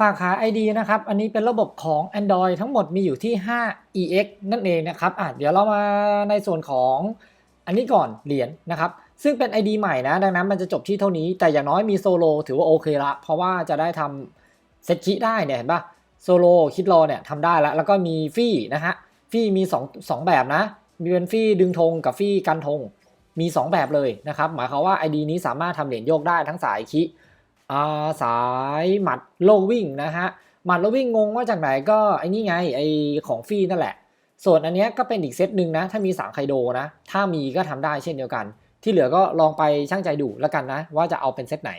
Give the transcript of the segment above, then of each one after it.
ฝากหา ID นะครับ อันนี้เป็นระบบของ Android ทั้งหมดมีอยู่ที่ 5 EX นั่นเองนะครับอะเดี๋ยวเรามาในส่วนของอันนี้ก่อนเหรียญนะครับ ซึ่งเป็น ID ใหม่นะ ดังนั้นมันจะจบที่เท่านี้ แต่อย่างน้อยมีโซโลถือว่าโอเคละ เพราะว่าจะได้ทำเซตคิได้เนี่ยเห็นปะโซโลคิดรอเนี่ยทำได้แล้ว แล้วก็มีฟี่นะฮะ ฟี่มี2 2แบบนะ มีเป็นฟี่ดึงธงกับฟี่กันธง มี 2 แบบเลยนะครับ หมายความว่า ID นี้สามารถทำเหรียญโยกได้ทั้งสายคิ สายหมัดโลวิ่งนะฮะหมัดโลวิ่งงงว่าจากไหนก็ไอ้นี่ไงไอของฟรีนั่นแหละ ส่วนอันเนี้ยก็เป็นอีกเซตหนึ่งนะ ถ้ามีสังไคโดนะ ถ้ามีก็ทำได้เช่นเดียวกัน ที่เหลือก็ลองไปช่างใจดูแล้วกันนะ ว่าจะเอาเป็นเซตไหน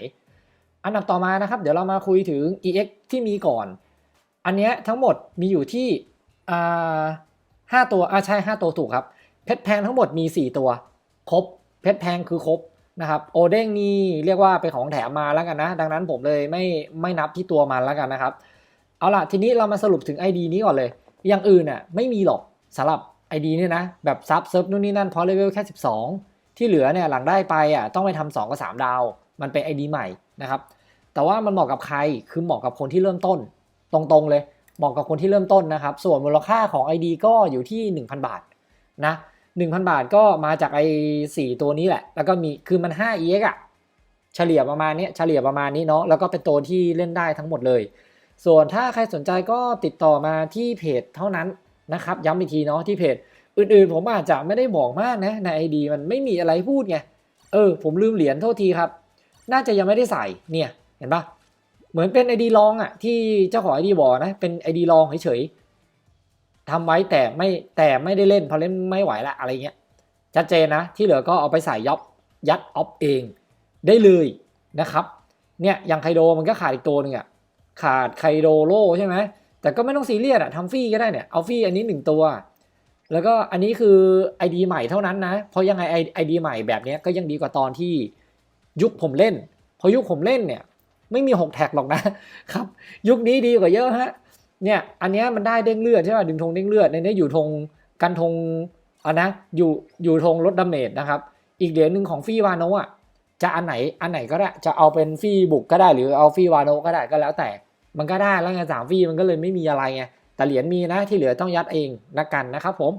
อันดับต่อมานะครับ เดี๋ยวเรามาคุยถึง EX ที่มีก่อน อันเนี้ยทั้งหมดมีอยู่ที่ห้าตัวอ่าใช่ห้าตัวถูกครับเพชรแพงทั้งหมดมี4ตัว ครบเพชรแพงคือครบ นะครับโอเด้งนี่เรียกว่าเป็นของแถมมาแล้วกันนะ ดังนั้นผมเลยไม่ไม่นับที่ตัวมันแล้วกันนะครับ เอาล่ะทีนี้เรามาสรุปถึง ID นี้ก่อนเลย อย่างอื่นน่ะไม่มีหรอกสำหรับ ID เนี่ยนะ แบบซับเซิร์ฟนู่นนี่นั่นเพราะเลเวลแค่ 12 ที่เหลือเนี่ยหลังได้ไปอะต้องไปทำ2กับ3 ดาว มันเป็น ID ใหม่นะครับ แต่ว่ามันเหมาะกับใครคือเหมาะกับคนที่เริ่มต้น ตรงๆเลยเหมาะกับคนที่เริ่มต้นนะครับ ส่วนมูลค่าของ ID ก็อยู่ที่ 1,000 บาทนะ 1,000 บาทก็มาจากไอ้สี่ตัวนี้แหละ แล้วก็มีคือมัน 5 EX อะเฉลี่ยประมาณนี้เฉลี่ยประมาณนี้เนาะแล้วก็เป็นตัวที่เล่นได้ทั้งหมดเลย ส่วนถ้าใครสนใจก็ติดต่อมาที่เพจเท่านั้นนะครับย้ำอีกทีเนาะที่เพจอื่นๆ ผมอาจจะไม่ได้บอกมากนะใน ID มันไม่มีอะไรพูดไงเออ ผมลืมเหรียญโทษทีครับ น่าจะยังไม่ได้ใส่เนี่ยเห็นปะเหมือนเป็น ID ลองอะที่เจ้าของ ID บอกนะเป็น ID ลองเฉยๆ ทำไว้แต่ไม่แต่ไม่ได้เล่นเพราะเล่นไม่ไหวละอะไรเงี้ยชัดเจนนะที่เหลือก็เอาไปใส่ยับยัดออฟเองได้เลยนะครับเนี่ยอย่างไคโดมันก็ขาดอีกตัวหนึ่งอะขาดไคโดโลใช่ไหมแต่ก็ไม่ต้องซีเรียสอะทำฟรีก็ได้เนี่ยเอาฟรีอันนี้หนึ่งตัว แล้วก็อันนี้คือ ID ใหม่เท่านั้นนะเพราะยังไง ID ใหม่แบบเนี้ยก็ยังดีกว่าตอนที่ยุคผมเล่นเพราะยุคผมเล่นเนี่ยไม่มี 6 แท็กหรอกนะครับ ยุคนี้ดีกว่าเยอะฮะ เนี่ยอันเนี้ยมันได้เด้งเลือดใช่ป่ะดึงธงเด้งเลือดในนี้อยู่ธงกันธงอันนะอยู่อยู่ธงลดดาเมจนะครับ อีกเหรียญหนึ่งของฟี่วานโนะอะจะอันไหนอันไหนก็ได้จะเอาเป็นฟี่บุกก็ได้หรือเอาฟี่วานโนะก็ได้ก็แล้วแต่มันก็ได้แล้วไงสามฟี่มันก็เลยไม่มีอะไรไงแต่เหรียญมีนะที่เหลือต้องยัดเองนะกันนะครับผม